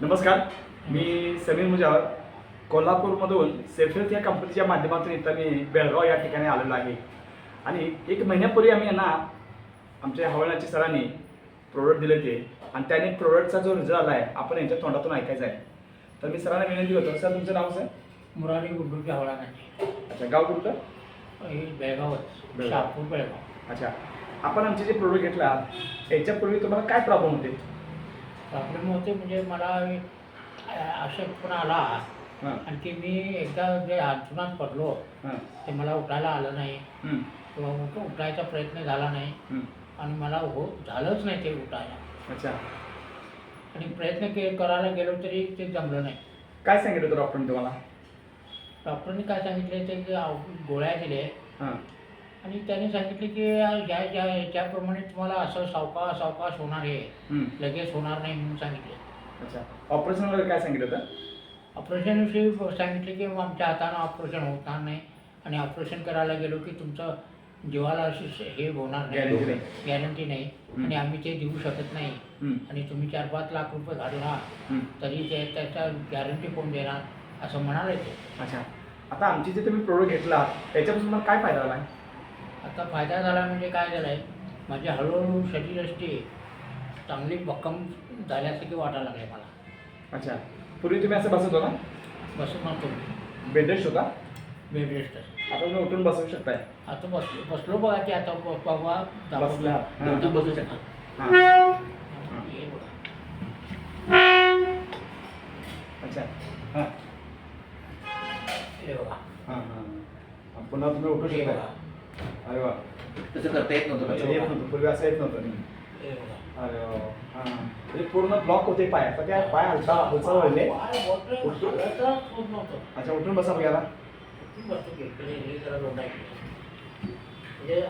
नमस्कार मी समीर मुजावर. कोल्हापूरमधून सेफेल्थ या कंपनीच्या माध्यमातून इथं मी बेळगाव या ठिकाणी आलेलो आहे. आणि एक महिन्यापूर्वी आम्ही यांना आमच्या हवालनाच्या सरांनी प्रोडक्ट दिले ते आणि त्याने प्रोडक्टचा जो रिझल्ट आला आहे आपण यांच्या तोंडातून ऐकायचा आहे. तर मी सरांना विनंती करतो सर तुमचं नाव सर? मुरारी गुड्डूच्या हवळामध्ये अच्छा गाव कुठलं? बेळगावच बेळगाव. बेळगाव. अच्छा. आपण आमचे जे प्रोडक्ट घेतले याच्यापूर्वी तुम्हाला काय प्रॉब्लेम होते? प्रॉब्लेम होते म्हणजे मला अशक्तपणा आला. हां. आणखी मी एकदा जे अंथरुणात पडलो हां. ते मला उठायला आलं नाही. हं, किंवा उठ उठायचा प्रयत्न झाला नाही. हं. आणि मला हो झालंच नाही ते उठायला. अच्छा. आणि प्रयत्न के करायला गेलो तरी ते जमलं नाही. काय सांगितलं होतं डॉक्टरने तुम्हाला? डॉक्टरने काय सांगितले ते औ- गोळ्या दिले हां. आणि त्याने सांगितले की ज्या ज्या ह्याच्याप्रमाणे तुम्हाला असं सावकाश सावकाश होणार आहे. हं. लगेच होणार नाही म्हणून सांगितले. अच्छा. ऑपरेशन वगैरे काय सांगितलं होतं? ऑपरेशनविषयी सांगितले की आमच्या हातानं ऑपरेशन होणार नाही आणि ऑपरेशन करायला गेलो की तुमचं जीवाला अशी हे होणार Guarantee नाही. नाही. गॅरंटी नाही. आणि आम्ही ते देऊ शकत नाही. आणि तुम्ही चार पाच लाख रुपये घालला हं. तरी ते त्याचा गॅरंटी कोण देणार? असं म्हणाले ते. अच्छा. आता आमचे जे तुम्ही प्रोडक्ट घेतला त्याच्यापासून तुम्हाला काय फायदा झाला? आता फायदा झाला म्हणजे काय झालं आहे माझी हळूहळू शरीरयष्टी चांगली भक्कम झाल्यासारखी वाटायला लागले मला. अच्छा. पूर्वी तुम्ही असं बसत होता? बसून म्हणतो मी. बेड रेस्ट होता? बेड रेस्ट आता तुम्ही उठून बसू शकताय. आता बसलो बसलो बघा की आता ब- बाबा बसला. हां. बसू शकता. हां. हे बघा. अच्छा. हां. हे बघा. हां हां पुन्हा तुम्ही उठू हे शकता बघा. अरे वा. तसं करता येत नव्हतं का? येत नव्हतं पूर्वी असं येत नव्हतं. अरे वा. हां. म्हणजे पूर्ण ब्लॉक होते पाय. आता काय पाय हलता नव्हतं. अच्छा उठून बसा बघायला किती बसतो की इकडे हे जरा लोटायचं. म्हणजे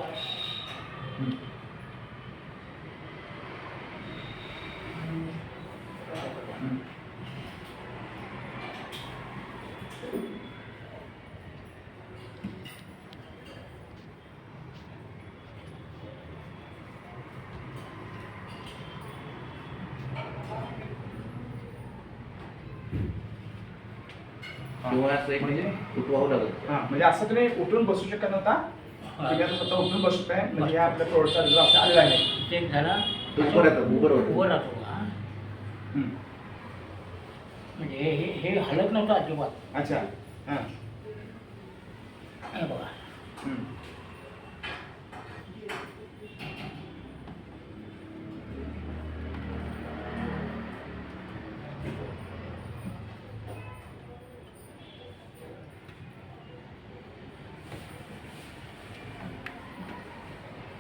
किंवा असं एक म्हणजे? उठवावं लागत हां म्हणजे असं तुम्ही उठून बसू शकत नव्हता तुम्ही आता स्वतः उठून बसू शकताय म्हणजे हा आपल्या प्रोडक्टचा रिझल्ट असं आलेला आहे ते झाला उभं राहतं, उभं राहतं. उभं राहतो हा. हं. म्हणजे हे हे हलत नव्हतं अजिबात अच्छा हां हे बघा हं.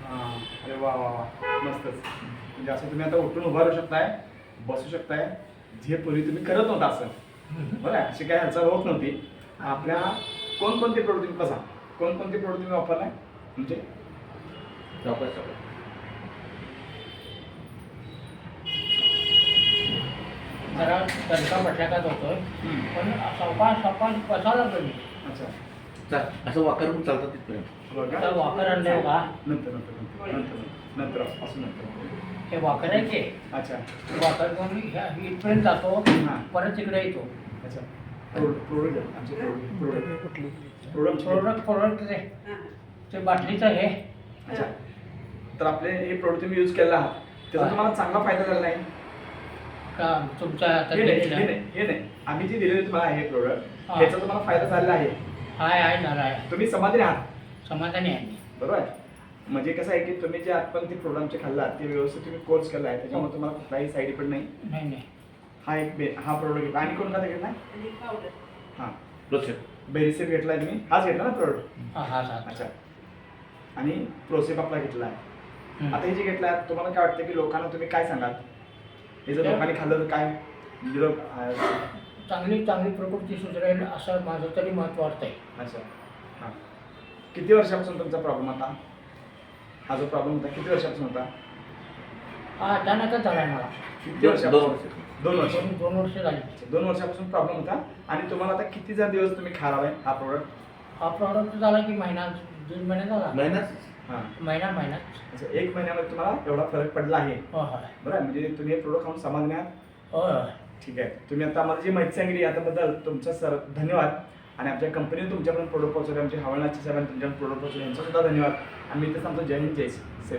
हां अरे वा वा वा. मस्तच. म्हणजे असं तुम्ही आता उठून उभा राहू शकताय बसू शकताय जे पूर्वी तुम्ही करत नव्हता असं. बरं अशी काही हालचाल होत नव्हती. आपल्या कोणकोणते प्रोडक्ट तुम्ही बसा. कोणकोणते प्रोडक्ट तुम्ही वापरलाय? म्हणजे? सावकाश सावकाश. जरा दणका बसल्याकाच होतोय. हं. पण सावकाश सावकाश बसायला लागलो मी अच्छा. असं तिथपर्यंत. बघा. वाकर आणलंय का नंतर नंतर नंतर नंतर नंतर असं नंतर. हे वाकर आहे ते अच्छा. वाकर घेऊन ह्या- इथपर्यंत जातो हां. परत तिकडे येतो. अच्छा. प्रोडक्ट प्रोडक्ट आमचे product product product product product ते ते बाटलीचं हे अच्छा. तर आपले हे प्रोडक्ट तुम्ही यूज केला आहात. त्याचा तुम्हाला चांगला फायदा झाला नाही? का तुमच्या आता हे नाही हे दिलेलं नाही हे नाही. आम्ही जे दिलेले तुम्हाला हे प्रोडक्ट हां. त्याचा तुम्हाला फायदा झालेला आहे. हाय हाय आहे तुम्ही समाधानी आहात? समाधानी आहे मी. बरोबर आहे. म्हणजे कसं आहे की तुम्ही जे आपण ते प्रोडक्ट आमचे खाल्लात ते व्यवस्थित तुम्ही कोर्स केला आहे त्याच्यामुळे तुम्हाला कुठलाही साईड इफेक्ट नाही? नाही नाही. हा एक बे हा प्रोडक्ट घेतला. आणि कोणता घेतला? हां. बेरिसेप घेतलाय तुम्ही? हाच घेतला ना प्रोडक्ट हा हा हा. अच्छा. आणि प्रोसेप आपला घेतला आहे. आता हे जे घेतलं आहे तुम्हाला काय वाटतं की लोकांना तुम्ही काय सांगाल? हे जर लोकांनी खाल्लं तर काय? म्हणजे चांगली चांगली प्रकृती सुधारेल असं माझं तरी मत वाटतंय. अच्छा. हां. किती वर्षापासून तुमचा प्रॉब्लेम होता हा जो प्रॉब्लेम होता किती वर्षापासून होता? हा अचानकच झालाय मला. किती दोन वर्षापासून वर्ष. दोन वर्ष. दोन दोन वर्ष झाली. दोन वर्षापासून प्रॉब्लेम होता. आणि तुम्हाला आता किती जर दिवस तुम्ही खालावाय हा प्रोडक्ट हा प्रॉडक्ट झाला की महिना दीड महिना झाला. महिनाच? हां. महिना महिना. अच्छा एक महिन्यामध्ये तुम्हाला एवढा फरक पडला आहे. हो होय. बरं आहे? म्हणजे तुम्ही हे प्रोडक्ट खाऊन समाधानी आहात? होय होय. ठीक आहे. तुम्ही आता आम्हाला जी माहिती सांगितली याबद्दल तुमचा सर धन्यवाद. आणि आमच्या कंपनीने तुमच्याकडून प्रोडक्ट पोहोचवले आमच्या हवालनाची साहेबांनी तुमच्याकडून प्रोडक्ट पोहोचवले यांचा सुद्धा धन्यवाद. आम्ही इथे सांगतो जय हिंद जय सेवा.